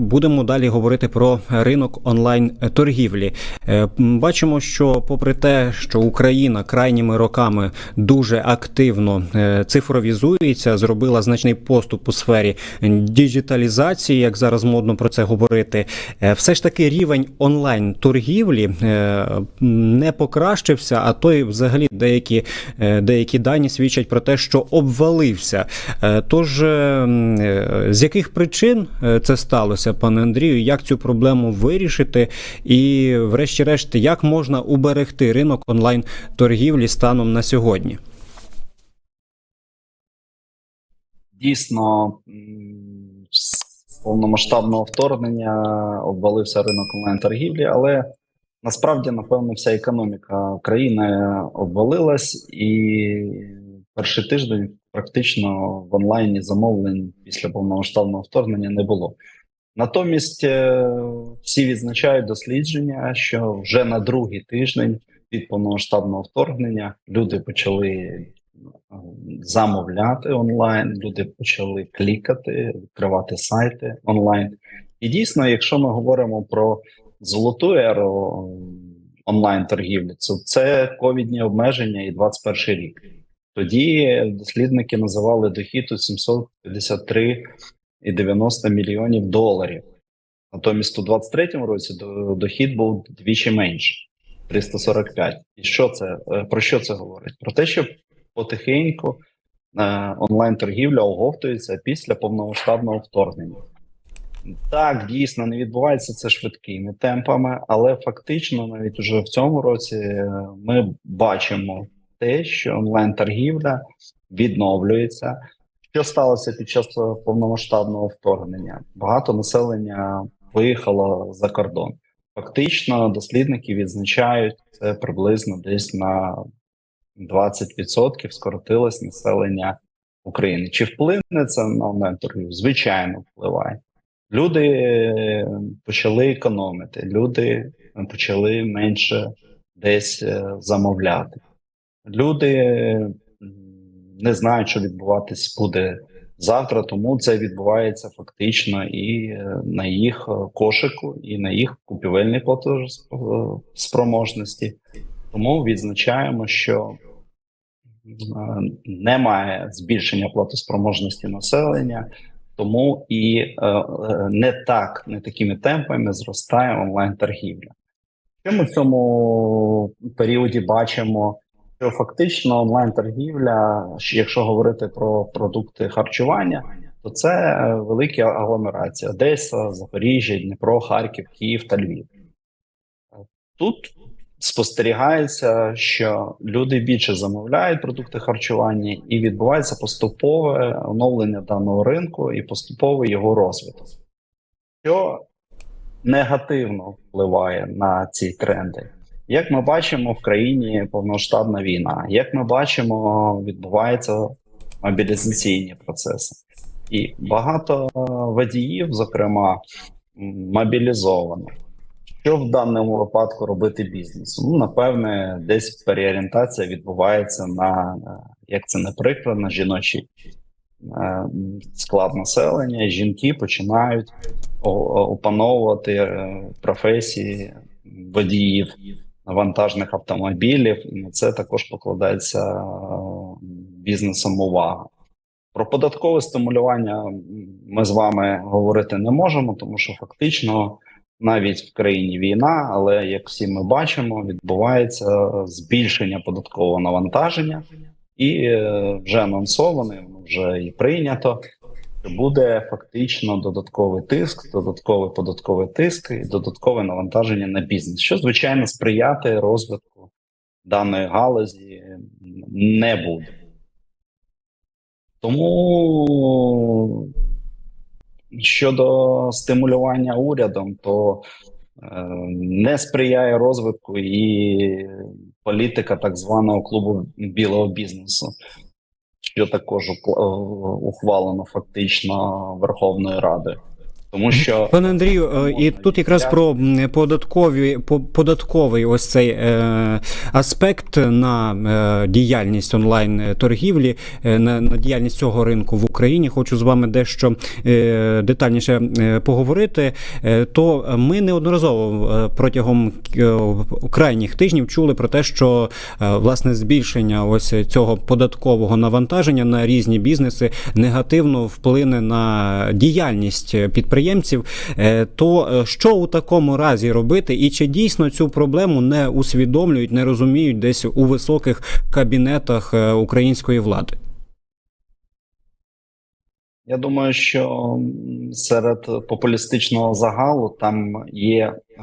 Будемо далі говорити про ринок онлайн торгівлі. Е, Бачимо, що попри те, що Україна крайніми роками дуже активно е, цифровізується, зробила значний поступ у сфері діджиталізації, як зараз модно про це говорити, е, все ж таки рівень онлайн торгівлі не покращився, а то й взагалі деякі, деякі дані свідчать про те, що обвалився. Тож з яких причин це сталося, пане Андрію? Як цю проблему вирішити? І, врешті-решт, як можна уберегти ринок онлайн торгівлі станом на сьогодні? Дійсно, з повномасштабного вторгнення обвалився ринок онлайн-торгівлі, але насправді, напевно, вся економіка країни обвалилась, і перший тиждень практично в онлайні замовлень після повномасштабного вторгнення не було. Натомість е, всі відзначають дослідження, що вже на другий тиждень від повномасштабного вторгнення люди почали е, замовляти онлайн, люди почали клікати, відкривати сайти онлайн. І дійсно, якщо ми говоримо про золоту еру онлайн торгівлі, то це ковідні обмеження і 21 рік. Тоді дослідники називали дохід у 753,90 мільйонів доларів. Натомість у 23-му році дохід був двічі менше 345. І що це е, про що це говорить? Про те, що потихеньку е, онлайн-торгівля оговтується після повномасштабного вторгнення. Так, дійсно, не відбувається це швидкими темпами, але фактично, навіть уже в цьому році е, ми бачимо те, що онлайн-торгівля відновлюється. Що сталося під час повномасштабного вторгнення? Багато населення виїхало за кордон. Фактично, дослідники відзначають це приблизно десь на 20% скоротилось населення України. Чи вплине це на онлайн-торгівлю? Звичайно, впливає. Люди е, почали економити, люди почали менше десь е, замовляти. Люди не знають, що відбуватись буде завтра, тому це відбувається фактично і е, на їх е, кошику, і на їх купівельній платежоспроможності. Тому відзначаємо, що е, немає збільшення платоспроможності населення, тому і е, е, не так, не такими темпами зростає онлайн-торгівля. Що ми в цьому періоді бачимо? Що фактично онлайн-торгівля, якщо говорити про продукти харчування, то це е, великі агломерації: Одеса, Запоріжжя, Дніпро, Харків, Київ та Львів. Тут спостерігається, що люди більше замовляють продукти харчування, і відбувається поступове оновлення даного ринку і поступовий його розвиток, що негативно впливає на ці тренди. Як ми бачимо, в країні повноштабна війна, як ми бачимо, відбуваються мобілізаційні процеси, і багато водіїв, зокрема, мобілізовано. Що в даному випадку робити бізнесу? Ну, напевне, десь переорієнтація відбувається на е, як це не прикро, на жіночий е, склад населення. Жінки починають опановувати е, професії водіїв вантажних автомобілів, і на це також покладається е, бізнесом увага. Про податкове стимулювання ми з вами говорити не можемо, тому що фактично навіть в країні війна, але як всі ми бачимо, відбувається збільшення податкового навантаження, і е, вже воно вже і прийнято. Буде фактично додатковий тиск, додатковий податковий тиск і додаткове навантаження на бізнес, що звичайно сприяти розвитку даної галузі не буде. Тому щодо стимулювання урядом, то е, не сприяє розвитку і політика так званого клубу білого бізнесу, що також е, ухвалено фактично Верховною Радою. Тому що Пане Андрію, е, і тут якраз про податкові податковий ось цей е, аспект на е, діяльність онлайн торгівлі, е, на, на діяльність цього ринку в Україні. Хочу з вами дещо е, детальніше е, поговорити. То ми неодноразово протягом крайніх тижнів чули про те, що е, власне збільшення ось цього податкового навантаження на різні бізнеси негативно вплине на діяльність підприємців. Е, То е, що у такому разі робити, і чи дійсно цю проблему не усвідомлюють, не розуміють десь у високих кабінетах е, української влади? Я думаю, що серед популістичного загалу там є е,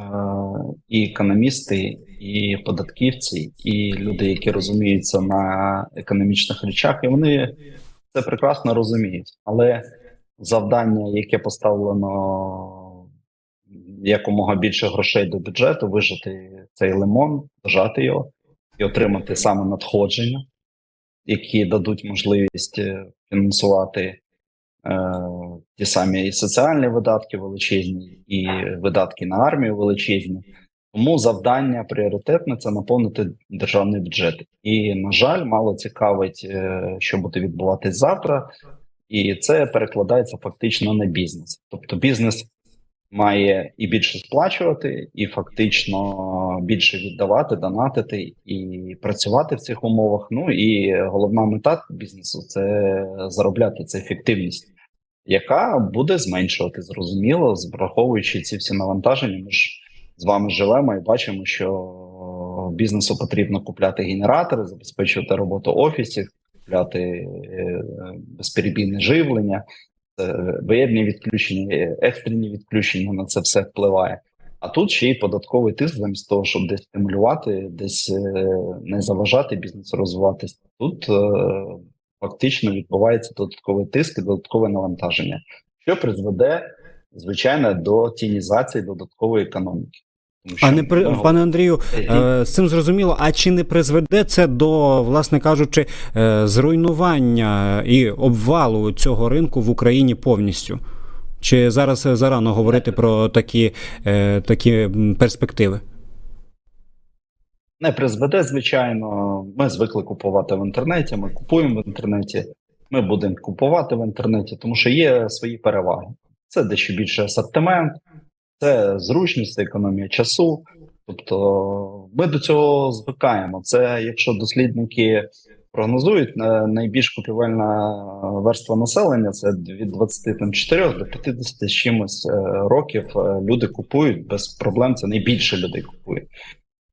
і економісти, і податківці, і люди, які розуміються на економічних речах, і вони це прекрасно розуміють. Але завдання, яке поставлено якомога більше грошей до бюджету, вижити цей лимон, дожати його і отримати саме надходження, які дадуть можливість е, фінансувати е, ті самі і соціальні видатки величезні, і видатки на армію величезні. Тому завдання пріоритетне це наповнити державний бюджет. І, на жаль, мало цікавить, е, що буде відбуватись завтра, і це перекладається фактично на бізнес. Тобто бізнес має і більше сплачувати, і фактично більше віддавати, донатити і працювати в цих умовах. Ну і головна мета бізнесу це заробляти це ефективність, яка буде зменшувати зрозуміло, враховуючи ці всі навантаження. Ми ж з вами живемо і бачимо, що бізнесу потрібно купляти генератори, забезпечувати роботу офісів, купляти е, безперебійне живлення, е, воєнні відключення, е, екстрені відключення на це все впливає. А тут ще й податковий тиск, замість того, щоб десь стимулювати, десь не заважати бізнесу розвиватися. Тут фактично відбувається додатковий тиск і додаткове навантаження, що призведе звичайно до тінізації додаткової економіки. Тому А не при пане Андрію, е, з цим зрозуміло. А чи не призведе це до, власне кажучи, е, зруйнування і обвалу цього ринку в Україні повністю? Чи зараз е, зарано говорити про такі, е, такі перспективи? не призведе, звичайно. Ми звикли купувати в інтернеті. Ми купуємо в інтернеті. Ми будемо купувати в інтернеті, тому що є свої переваги. Це дещо більше асортимент, це зручність, економія часу. Тобто, ми до цього звикаємо. Це якщо дослідники прогнозують, е, найбільш купівельна верства населення це від 24 до 50 з чимось е, років. е, Люди купують без проблем. Це найбільше людей купують.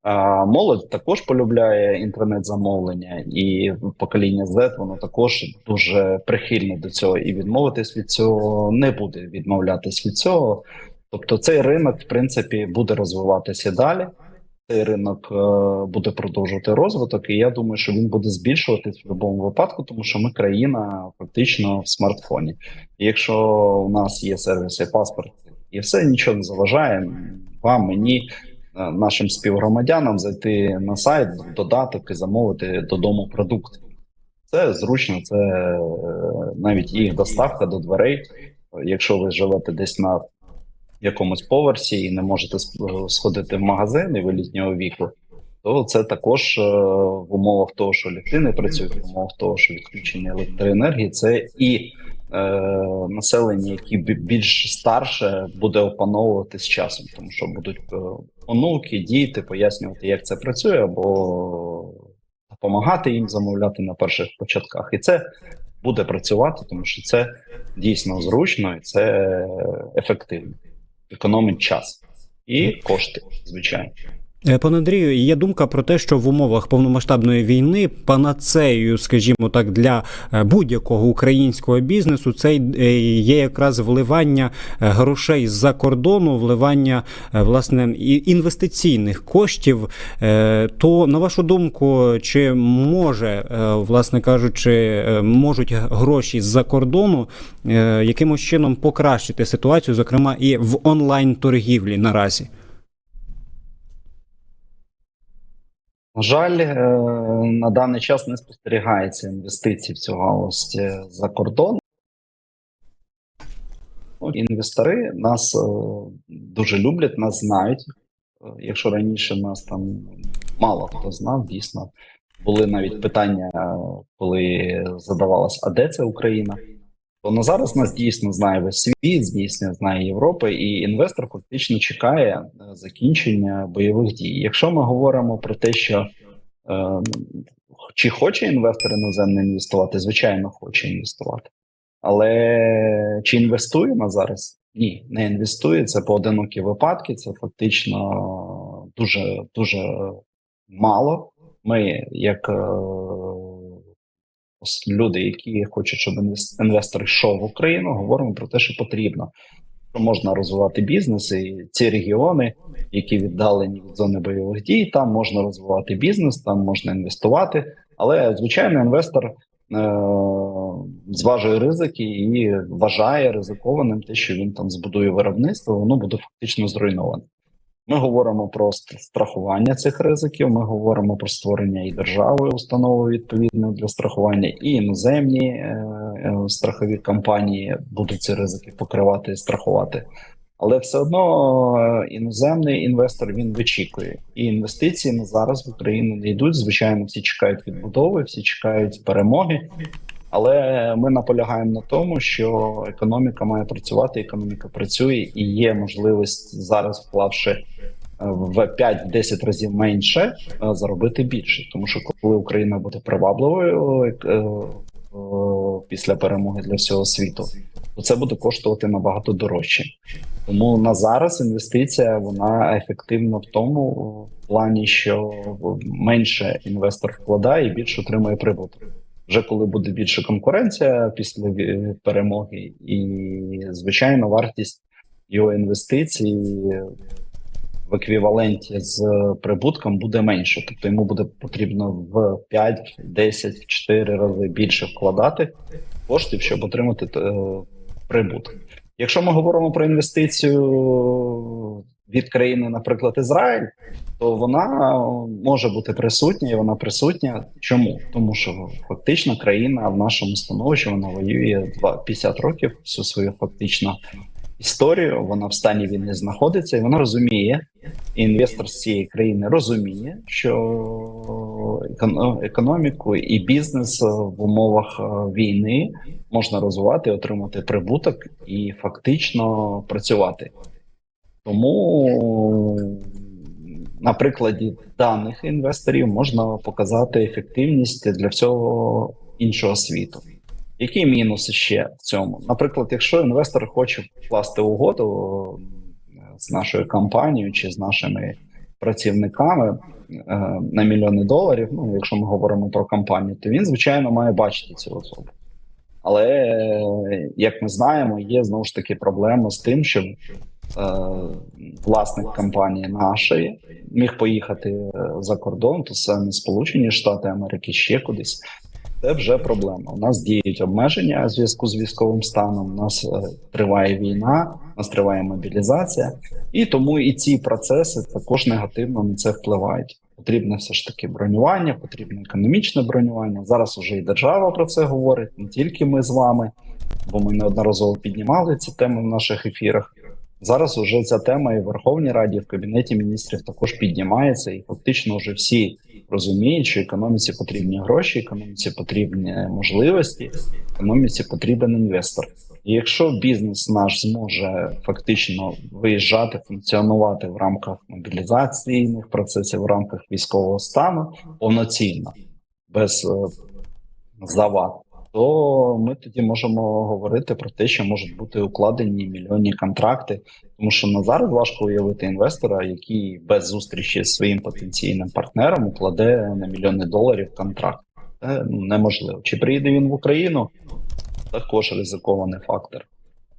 А молодь також полюбляє інтернет-замовлення, і покоління Z воно також дуже прихильне до цього. І відмовитись від цього не буде відмовлятись від цього. Тобто, цей ринок, в принципі, буде розвиватися далі. Цей ринок е, буде продовжувати розвиток, і я думаю, що він буде збільшуватись в будь-якому випадку, тому що ми країна фактично в смартфоні. І якщо у нас є сервіси паспорт, і все нічого не заважає вам, мені е, нашим співгромадянам зайти на сайт, додаток і замовити додому продукт. Це зручно, це е, навіть їх доставка до дверей. Якщо ви живете десь на якомусь поверсі і не можете сп- сходити в магазин і ви літнього віку, то це також е, в умовах того, що ліфти не працюють, в умовах того, що відключення електроенергії, це і е, населення, бі- більш старше, буде опановувати з часом, тому що будуть е, онуки, діти пояснювати, як це працює, або допомагати їм замовляти на перших початках. І це буде працювати, тому що це дійсно зручно і це ефективно, економить час і кошти, звичайно. Е, Пане Андрію, є думка про те, що в умовах повномасштабної війни панацеєю, скажімо так, для е, будь-якого українського бізнесу це е, є якраз вливання грошей з-за кордону, вливання власне інвестиційних коштів. То на вашу думку, чи може, власне кажучи, можуть гроші з-за кордону якимось чином покращити ситуацію, зокрема і в онлайн торгівлі наразі? На жаль, е, на даний час не спостерігається інвестицій в цю галузь е, за кордон. Ну, Інвестори нас е, дуже люблять, нас знають. Якщо раніше нас там мало хто знав, дійсно були навіть питання, коли задавалось, а де це Україна? То на зараз нас дійсно знає весь світ, дійсно знає Європа, і інвестор фактично чекає е, закінчення бойових дій. Якщо ми говоримо про те, що е, чи хоче інвестор іноземний інвестувати, звичайно, хоче інвестувати. Але чи інвестує на зараз? Ні, не інвестує. Це поодинокі випадки. Це фактично дуже дуже мало. Ми, як е, люди, які хочуть, щоб інвес- інвестор йшов в Україну, говоримо про те, що потрібно. Що можна розвивати бізнес, і ці регіони, які віддалені від зони бойових дій, там можна розвивати бізнес, там можна інвестувати. Але звичайно, інвестор е- зважує ризики і вважає ризикованим те, що він там збудує виробництво, воно буде фактично зруйноване. Ми говоримо про страхування цих ризиків. Ми говоримо про створення і держави установи відповідно для страхування, і іноземні е, е, страхові компанії будуть ці ризики покривати і страхувати. Але все одно е, іноземний інвестор він вичікує, і інвестиції на зараз в Україну не йдуть. Звичайно, всі чекають відбудови, всі чекають перемоги. Але ми наполягаємо на тому, що економіка має працювати, економіка працює, і є можливість зараз, вклавши е, в 5-10 разів менше, е, заробити більше. Тому що коли Україна буде привабливою е, після перемоги для всього світу, то це буде коштувати набагато дорожче. Тому на зараз інвестиція вона ефективна в тому плані, що менше інвестор вкладає і більше отримує прибуток. Вже коли буде більше конкуренція після е, перемоги, і звичайно, вартість його інвестицій в еквіваленті з прибутком буде менше. Тобто йому буде потрібно в 5, 10, в 4 рази більше вкладати коштів, щоб отримати е, прибуток. Якщо ми говоримо про інвестицію від країни, наприклад, Ізраїль, то вона може бути присутня, і вона присутня. Чому? Тому що фактично країна в нашому становищі вона воює два- 50 років всю свою фактично історію. Вона в стані війни знаходиться, і вона розуміє. і Інвестор з цієї країни розуміє, що економіку і бізнес в умовах е, війни можна розвивати, отримати прибуток і фактично працювати. Тому на прикладі даних інвесторів можна показати ефективність для всього іншого світу. Які мінуси ще в цьому? Наприклад, якщо інвестор хоче вкласти угоду е, з нашою компанією чи з нашими працівниками е, на мільйони доларів, ну якщо ми говоримо про компанію, то він звичайно має бачити цю особу. Але е, як ми знаємо, є знову ж таки проблема з тим, щоб е, власник компанії нашої міг поїхати е, за кордон, то не Сполучені Штати Америки, ще кудись. Це вже проблема. У нас діють обмеження у зв'язку з військовим станом. У нас е, триває війна, у нас триває мобілізація, і тому і ці процеси також негативно на це впливають. Потрібне все ж таки бронювання, потрібне економічне бронювання. Зараз уже і держава про це говорить, не тільки ми з вами, бо ми неодноразово піднімали ці теми в наших ефірах. Зараз уже ця тема і в Верховній Раді, і в Кабінеті міністрів також піднімається, і фактично вже всі розуміють, що економіці потрібні гроші, економіці потрібні можливості, економіці потрібен інвестор. І якщо бізнес наш зможе фактично виїжджати, функціонувати в рамках мобілізаційних процесів, в рамках військового стану повноцінно, без е, завад, то ми тоді можемо говорити про те, що можуть бути укладені мільйонні контракти, тому що на зараз важко уявити інвестора, який без зустрічі з своїм потенційним партнером укладе на мільйони доларів контракт. Це неможливо. Чи приїде він в Україну? Також ризикований фактор.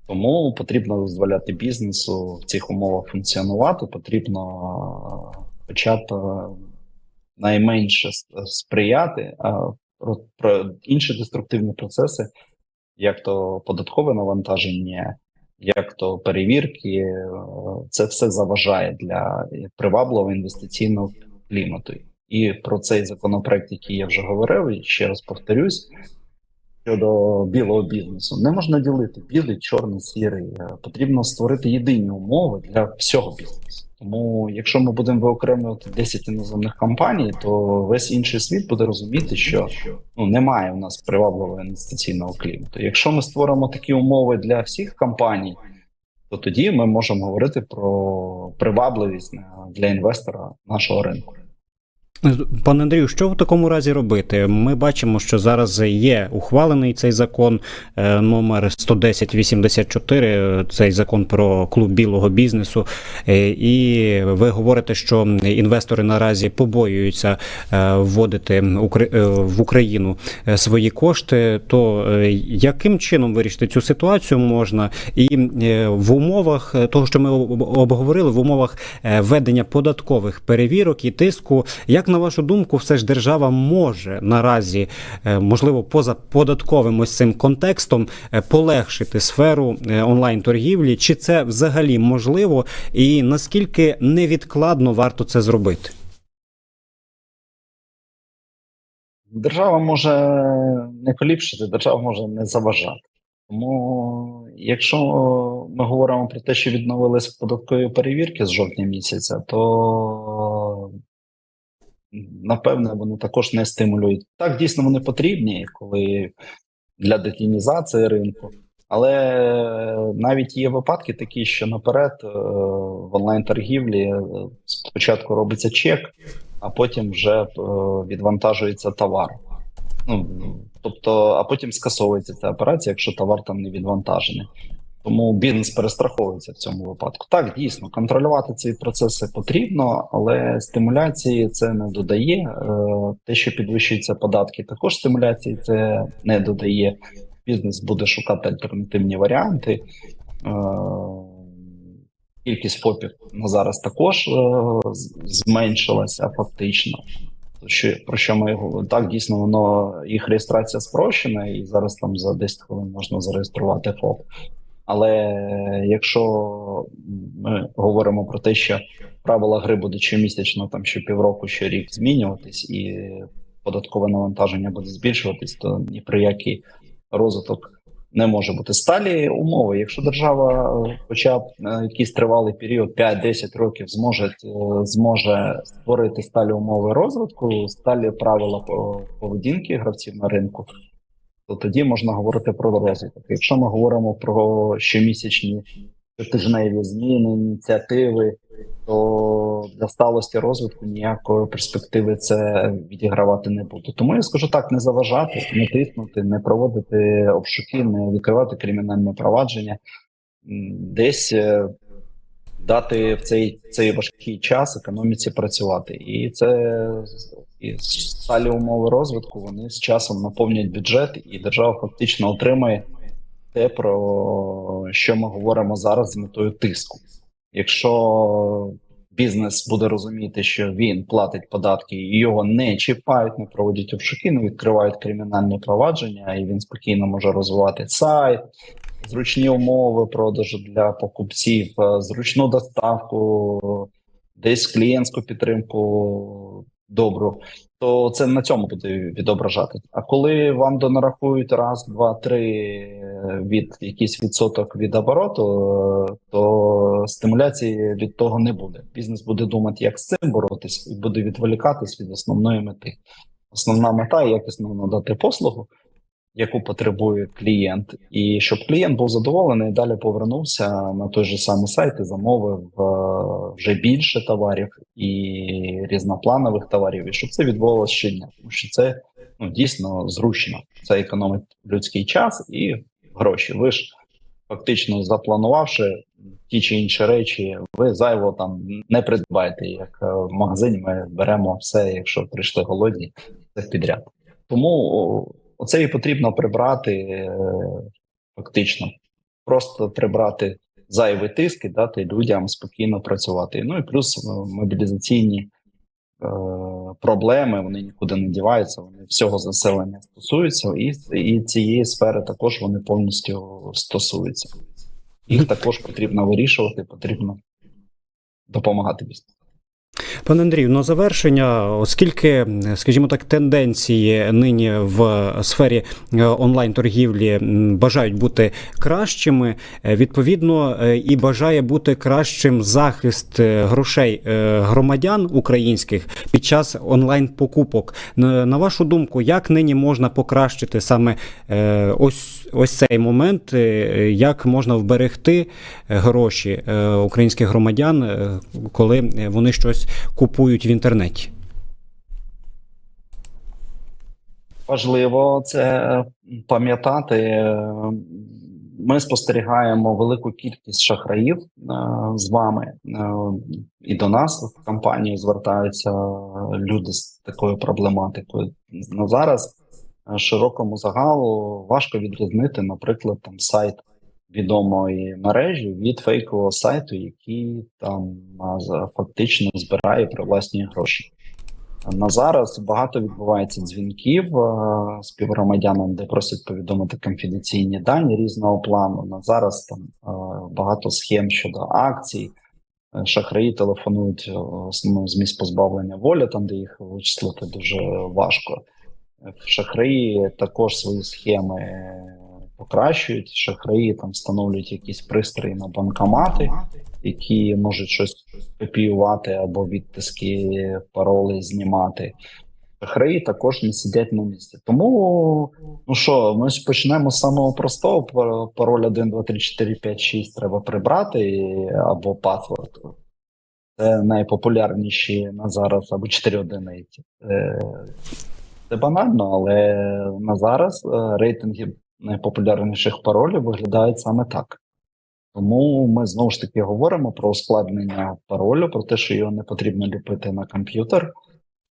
Тому потрібно дозволяти бізнесу в цих умовах функціонувати. Потрібно хоча найменше сприяти. А про, про інші деструктивні процеси, як то податкове навантаження, як то перевірки, е, це все заважає для привабливого інвестиційного клімату. І про цей законопроект, який я вже говорив, і ще раз повторюсь, щодо білого бізнесу. Не можна ділити білий, чорний, сірий. Е, Потрібно створити єдині умови для всього бізнесу. Тому, якщо ми будемо виокремлювати 10 іноземних компаній, то весь інший світ буде розуміти, що ну немає у нас привабливого інвестиційного клімату. Якщо ми створимо такі умови для всіх компаній, то тоді ми можемо говорити про привабливість е, для інвестора нашого ринку. Пане Андрію, що в такому разі робити? Ми бачимо, що зараз є ухвалений цей закон е, номер 11084, е, цей закон про клуб білого бізнесу. Е, І ви говорите, що інвестори наразі побоюються е, вводити в Україну свої кошти. То яким чином вирішити цю ситуацію можна? І в умовах того, що ми об- обговорили, в умовах ведення податкових перевірок і тиску, як на вашу думку, все ж держава може наразі, е, можливо, поза податковим ось цим контекстом е, полегшити сферу е, онлайн-торгівлі? Чи це взагалі можливо, і наскільки невідкладно варто це зробити? Держава може не поліпшити, держава може не заважати. Тому, якщо ми говоримо про те, що відновились податкові перевірки з жовтня місяця, то напевне вони також не стимулюють. Так, дійсно, вони потрібні, коли для детінізації ринку. Але навіть є випадки такі, що наперед е, в онлайн-торгівлі е, спочатку робиться чек, а потім вже е, відвантажується товар. Ну, тобто, а потім скасовується ця операція, якщо товар там не відвантажений. Тому бізнес перестраховується в цьому випадку. Так, дійсно, контролювати ці процеси потрібно, але стимуляції це не додає. Е, Те, що підвищуються податки, також стимуляції це не додає. Бізнес буде шукати альтернативні варіанти. Е, Кількість ФОПів на зараз також е, зменшилася фактично. Що про що ми говоримо? Так, дійсно, воно їх реєстрація спрощена, і зараз там за 10 хвилин можна зареєструвати ФОП. Але якщо ми говоримо про те, що правила гри будуть щомісячно, там щопівроку, щорік змінюватись, і податкове навантаження буде збільшуватись, то ні про який розвиток не може бути сталі умови. Якщо держава, хоча б якийсь тривалий період, 5-10 років, зможе е, зможе створити сталі умови розвитку, сталі правила поведінки гравців на ринку, то тоді можна говорити про розвиток. Якщо ми говоримо про щомісячні щотижневі зміни, ініціативи, то для сталості розвитку ніякої перспективи це відігравати не буде. Тому я скажу так: не заважати, не тиснути, не проводити обшуки, не відкривати кримінальне провадження, десь е, дати в цей, цей важкий час економіці працювати. І це і сталі умови розвитку вони з часом наповнюють бюджет, і держава фактично отримає те, про що ми говоримо зараз з метою тиску. Якщо бізнес буде розуміти, що він платить податки і його не чіпають, не проводять обшуки, не відкривають кримінальні провадження, і він спокійно може розвивати сайт, зручні умови продажу для покупців, е, зручну доставку, десь клієнтську підтримку добру, то це на цьому буде відображати. А коли вам донарахують раз, два, три е, від якийсь відсоток від обороту, е, то стимуляції від того не буде. Бізнес буде думати, як з цим боротись, і буде відволікатись від основної мети. Основна мета якісно надати послугу, яку потребує клієнт, і щоб клієнт був задоволений, далі повернувся на той же самий сайт і замовив е, вже більше товарів і різнопланових товарів, і щоб це відбувалося щодня, тому що це ну дійсно зручно. Це економить людський час і гроші. Ви ж фактично запланувавши ті чи інші речі, ви зайво там не придбаєте. Як е, в магазині ми беремо все, якщо прийшли голодні, це підряд. Тому оце і потрібно прибрати е, фактично. Просто прибрати зайвий тиск і дати людям спокійно працювати. Ну і плюс е, мобілізаційні е, проблеми вони нікуди не діваються. Вони всього заселення стосуються, і, і цієї сфери також вони повністю стосуються. Їх також потрібно вирішувати, потрібно допомагати бізнесу. Пане Андрію, на завершення, оскільки, скажімо так, тенденції нині в сфері е, онлайн-торгівлі бажають бути кращими, е, відповідно, е, і бажає бути кращим захист грошей громадян українських під час онлайн-покупок. На на вашу думку, як нині можна покращити саме ось, ось цей момент, як можна вберегти гроші українських громадян, коли вони щось купують в інтернеті? Важливо це пам'ятати. Е, Ми спостерігаємо велику кількість шахраїв е, з вами, Е, і до нас в компанію звертаються люди з такою проблематикою. На зараз е, широкому загалу важко відрізнити, наприклад, там сайт відомої мережі від фейкового сайту, який там фактично збирає привласнює гроші. На зараз багато відбувається дзвінків е, співгромадянам, де просять повідомити конфіденційні дані різного плану. На зараз там е, багато схем щодо акцій. Е, Шахраї телефонують е, основному з місць позбавлення волі, там де їх вичислити дуже важко. Е, Шахраї також свої схеми е, покращують. Шахраї там встановлюють якісь пристрої на банкомати, які можуть щось копіювати або відтиски паролей знімати. Шахраї також не сидять на місці. Тому, ну що, ми почнемо з самого простого. Пароль 1, 2, 3, 4, 5, 6 треба прибрати або паспорт. Це найпопулярніші на зараз або 4 одиниці. Е, Це банально, але на зараз е, рейтинги найпопулярніших паролів виглядають саме так. Тому ми знову ж таки говоримо про ускладнення паролю, про те, що його не потрібно ліпити на комп'ютер,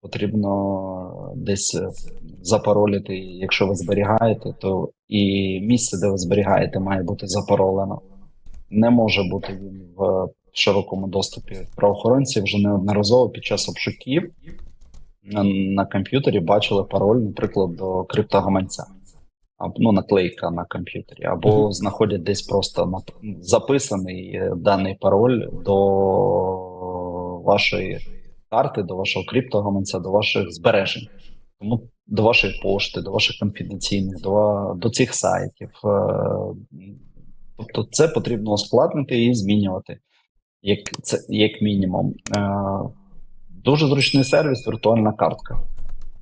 потрібно десь е, запаролити. Якщо ви зберігаєте, то і місце, де ви зберігаєте, має бути запаролено. Не може бути він в широкому доступі. Правоохоронці вже неодноразово під час обшуків на комп'ютері бачили пароль, наприклад, до криптогаманця. Або ну, наклейка на комп'ютері, або Мгм. знаходять десь просто записаний е, даний пароль до вашої карти, до вашого криптогаманця, до ваших збережень. Тому до вашої пошти, до ваших конфіденційних, до, до цих сайтів. Е, Тобто, це потрібно ускладнити і змінювати, як це як мінімум. Е, Дуже зручний сервіс, віртуальна картка.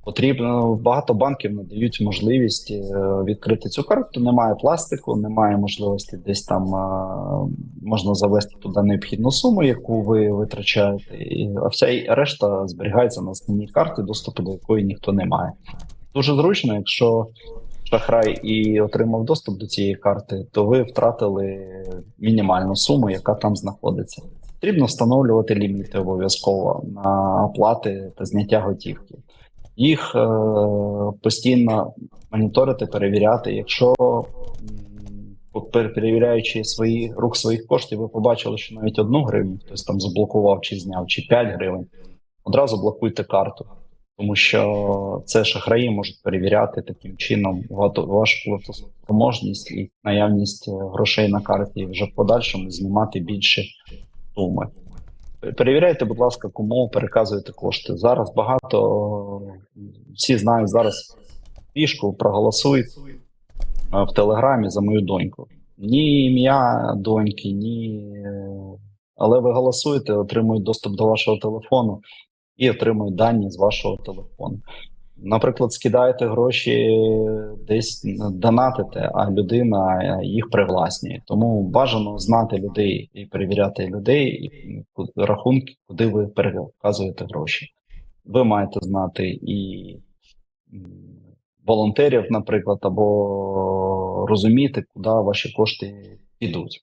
Потрібно багато банків надають можливість е, відкрити цю карту. Немає пластику, немає можливості десь там е, можна завести туди необхідну суму, яку ви витрачаєте, і, а вся решта зберігається на основній карті, доступу до якої ніхто не має. Дуже зручно, якщо шахрай і отримав доступ до цієї карти, то ви втратили мінімальну суму, яка там знаходиться. Потрібно встановлювати ліміти обов'язково на оплати та зняття готівки. Їх е, постійно моніторити, перевіряти. Якщо перевіряючи свої рух своїх коштів, ви побачили, що навіть одну гривню хтось там заблокував чи зняв, чи 5 гривень, одразу блокуйте карту, тому що це шахраї можуть перевіряти таким чином вашу платоспроможність і наявність е, грошей на карті, і вже в подальшому знімати більше суми. Перевіряйте, будь ласка, кому переказуєте кошти. Зараз багато всі знають зараз пішку, проголосуй е, в Телеграмі за мою доньку. Ні ім'я доньки, ні. Але ви голосуєте, отримують доступ до вашого телефону і отримують дані з вашого телефону. Наприклад, скидаєте гроші десь донатите, а людина їх привласнює. Тому бажано знати людей і перевіряти людей, і рахунки, куди ви переказуєте гроші. Ви маєте знати і волонтерів, наприклад, або розуміти, куди ваші кошти підуть.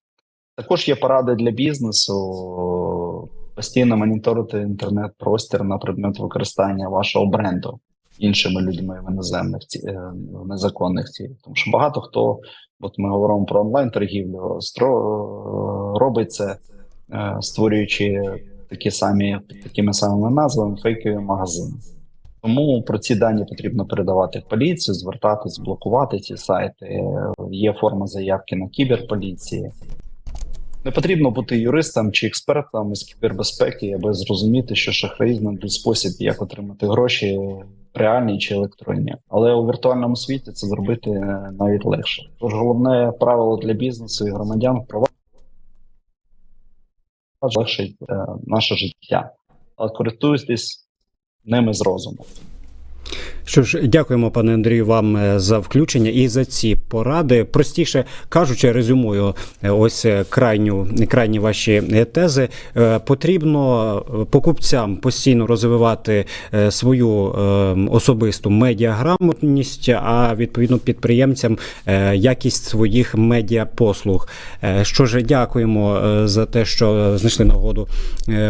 Також є поради для бізнесу. Постійно моніторити інтернет-простір на предмет використання вашого бренду іншими людьми в іноземних е, в незаконних цілях. Тому що багато хто, от ми говоримо про онлайн-торгівлю, стро, робить це, е, створюючи такі самі такими самими назвами фейкові магазини. Тому про ці дані потрібно передавати в поліцію, звертатись, блокувати ці сайти. Е, Є форма заявки на кіберполіції. Не потрібно бути юристом чи експертом із кібербезпеки, аби зрозуміти, що шахраї знайдуть спосіб, як отримати гроші реальні чи електронні. Але у віртуальному світі це зробити е, навіть легше. Тож головне правило для бізнесу і громадян впроваджувати легше е, наше життя. Але користуйтесь ними з розумом. Що ж, дякуємо, пане Андрію, вам е, за включення і за ці поради. Простіше кажучи, резюмую е, ось е, крайню крайні ваші тези. Потрібно покупцям постійно розвивати свою е, особисту медіаграмотність, а відповідно підприємцям якість своїх медіапослуг. Що ж, дякуємо за те, що знайшли нагоду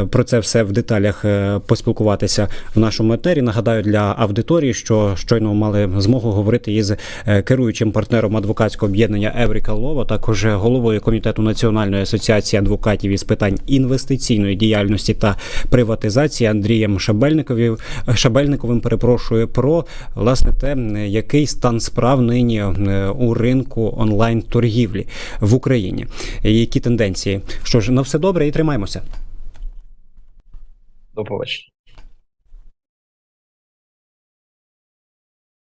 про це все в деталях поспілкуватися в нашому етері. Нагадаю для аудиторії, що щойно мали змогу говорити із е, керуючим партнером адвокатського об'єднання Евріка Лова, також головою комітету Національної асоціації адвокатів із питань інвестиційної діяльності та приватизації Андрієм Шабельниковим, Шабельниковим. Перепрошую про власне те, який стан справ нині е, у ринку онлайн торгівлі в Україні. Які тенденції? Що ж, на все добре і тримаємося. До побачення.